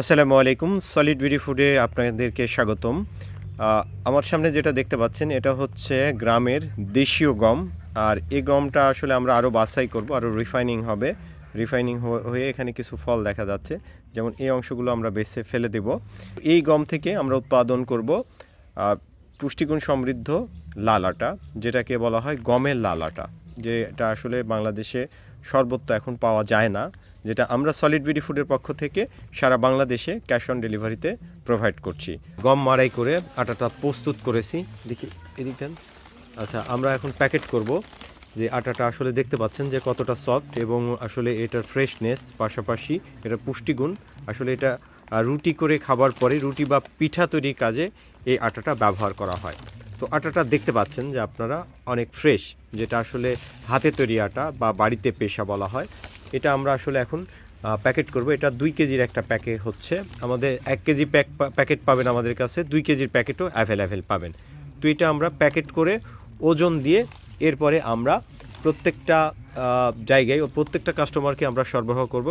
আসসালামু আলাইকুম। Solid BD ফুডে আপনাদেরকে স্বাগতম। আমার সামনে যেটা দেখতে পাচ্ছেন, এটা হচ্ছে গ্রামের দেশীয় গম। আর এই গমটা আসলে আমরা আরও বাছাই করব আরও রিফাইনিং হবে। রিফাইনিং হয়ে এখানে কিছু ফল দেখা যাচ্ছে। যেমন এই অংশগুলো আমরা বেছে ফেলে দেব। এই গম থেকে আমরা উৎপাদন করব পুষ্টিগুণ সমৃদ্ধ লাল আটা, যেটাকে বলা হয় গমের লাল আটা। যেটা আসলে বাংলাদেশে সর্বত্র এখন পাওয়া যায় না। যেটা আমরা সলিড বিডি ফুডের পক্ষ থেকে সারা বাংলাদেশে ক্যাশ অন ডেলিভারিতে প্রোভাইড করছি। গম মাড়াই করে আটাটা প্রস্তুত করেছি। দেখি, এদিক দেন। আচ্ছা আমরা এখন প্যাকেট করব যে আটাটা আসলে দেখতে পাচ্ছেন যে কতটা সফট এবং আসলে এটার ফ্রেশনেস পাশাপাশি এটার পুষ্টিগুণ। আসলে এটা রুটি করে খাবার পরে রুটি বা পিঠা তৈরির কাজে এই আটাটা ব্যবহার করা হয়। তো আটাটা দেখতে পাচ্ছেন যে আপনারা অনেক ফ্রেশ যেটা আসলে হাতে তৈরি আটা বা বাড়িতে পেশা বলা হয়। এটা আমরা আসলে এখন প্যাকেট করব। এটা দুই কেজির একটা প্যাকেট হচ্ছে। আমাদের এক কেজি প্যাক প্যাকেট পাবেন আমাদের কাছে, দুই কেজির প্যাকেটও অ্যাভেলেবেল পাবেন। তো এটা আমরা প্যাকেট করে ওজন দিয়ে এরপরে আমরা প্রত্যেকটা জায়গায় ও প্রত্যেকটা কাস্টমারকে আমরা সরবরাহ করব।